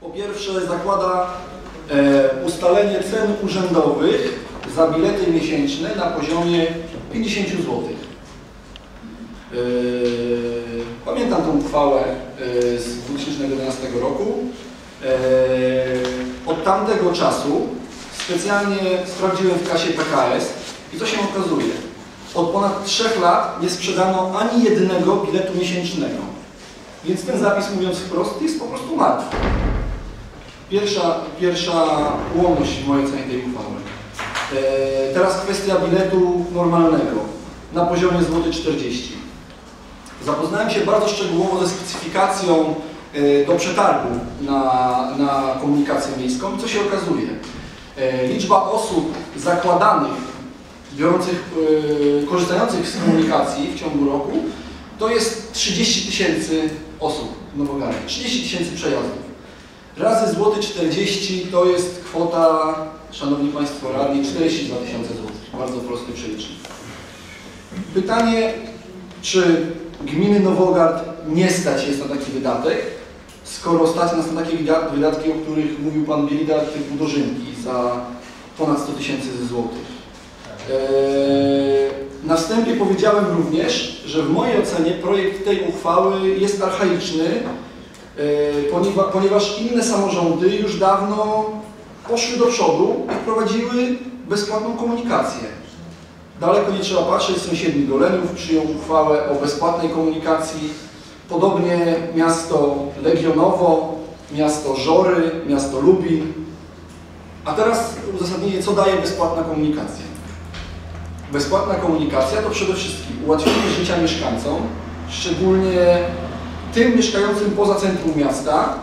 Po pierwsze zakłada e, ustalenie cen urzędowych za bilety miesięczne na poziomie 50 zł. E, pamiętam tą uchwałę e, z 2011 roku. E, od tamtego czasu specjalnie sprawdziłem w kasie PKS i co się okazuje? Od ponad 3 lat nie sprzedano ani jednego biletu miesięcznego. Więc ten zapis, mówiąc wprost, jest po prostu martwy. Pierwsza, pierwsza ułomność w mojej ocenie tej uchwały. E, teraz kwestia biletu normalnego na poziomie złoty 40. Zapoznałem się bardzo szczegółowo ze specyfikacją e, do przetargu na, na komunikację miejską co się okazuje? E, liczba osób zakładanych, biorących, korzystających z komunikacji w ciągu roku to jest 30 tysięcy osób w Nowogardzie, 30 tysięcy przejazdów. Razy złoty 40 to jest kwota, Szanowni Państwo radni, 42 tysiące złotych. Bardzo prosty przelicznik. Pytanie, czy gminy Nowogard nie stać jest na taki wydatek, skoro stać nas na takie wyda- wydatki, o których mówił Pan Bielidar, typu dożynki za ponad 100 tysięcy złotych. Eee, Na wstępie powiedziałem również, że w mojej ocenie projekt tej uchwały jest archaiczny, ponieważ inne samorządy już dawno poszły do przodu i wprowadziły bezpłatną komunikację. Daleko nie trzeba patrzeć, sąsiedni Golenów przyjął uchwałę o bezpłatnej komunikacji. Podobnie miasto Legionowo, miasto Żory, miasto Lubin. A teraz uzasadnienie, co daje bezpłatna komunikacja. Bezpłatna komunikacja to przede wszystkim ułatwienie życia mieszkańcom, szczególnie tym mieszkającym poza centrum miasta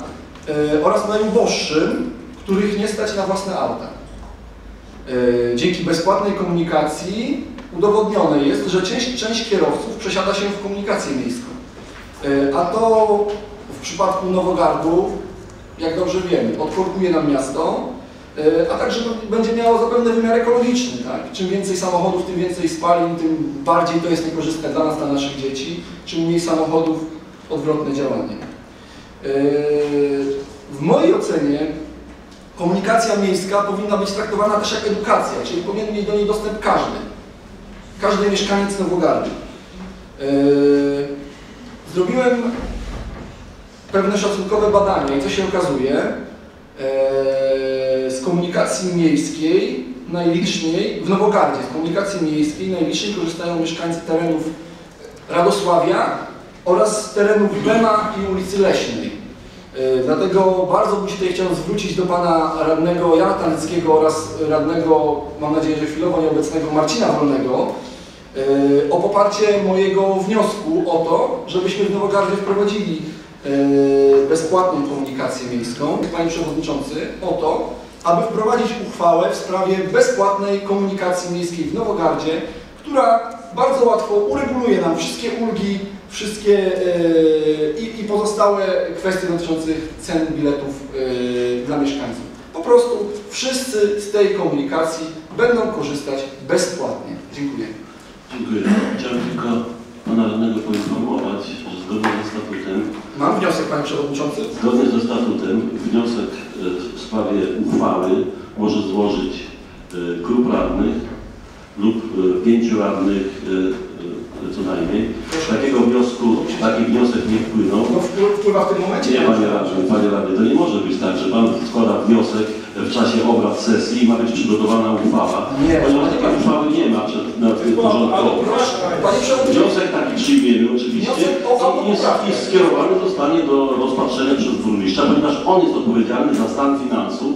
e, oraz najuboższym, których nie stać na własne auta. E, Dzięki bezpłatnej komunikacji udowodnione jest, że część, część kierowców przesiada się w komunikację miejską. E, A to w przypadku Nowogardu, jak dobrze wiemy, odkorkuje nam miasto, a także będzie miało zapewne wymiar ekologiczny. Tak? Czym więcej samochodów, tym więcej spalin, tym bardziej to jest niekorzystne dla nas, dla naszych dzieci. Czym mniej samochodów, odwrotne działanie. E, W mojej ocenie komunikacja miejska powinna być traktowana też jak edukacja, czyli powinien mieć do niej dostęp każdy. Każdy mieszkaniec Nowogardu. E, Zrobiłem pewne szacunkowe badania i co się okazuje, e, z komunikacji miejskiej najliczniej, w Nowogardzie, z komunikacji miejskiej najliczniej korzystają mieszkańcy terenów Radosławia oraz terenów Bema i ulicy Leśnej. E, Dlatego bardzo bym się tutaj chciał zwrócić do pana radnego Jana Talickiego oraz radnego, mam nadzieję, że chwilowo nieobecnego Marcina Wolnego e, o poparcie mojego wniosku o to, żebyśmy w Nowogardzie wprowadzili e, bezpłatną komunikację miejską, Panie Przewodniczący, o to, aby wprowadzić uchwałę w sprawie bezpłatnej komunikacji miejskiej w Nowogardzie, która bardzo łatwo ureguluje nam wszystkie ulgi, wszystkie e, i, pozostałe kwestie dotyczące cen biletów e, dla mieszkańców. Po prostu wszyscy z tej komunikacji będą korzystać bezpłatnie. Dziękuję. Dziękuję. Chciałem tylko pana radnego poinformować, że zgodnie ze statutem, Mam wniosek, Panie Przewodniczący. zgodnie ze statutem wniosek e, w sprawie uchwały może złożyć klub radnych lub e, pięciu radnych e, e, co najmniej. Takiego wniosku, taki wniosek nie wpłynął. No, wpływ- wpływa w tym momencie. Nie, panie radny, panie radny, to nie może być tak, że pan składa wniosek w czasie obrad sesji i ma być przygotowana uchwała. Nie. Ponieważ takiej uchwały nie ma przed, na porządku. Wniosek taki przyjmiemy oczywiście i jest, autopoprawkę. jest skierowany zostanie do rozpatrzenia przez burmistrza, ponieważ on jest odpowiedzialny za stan finansów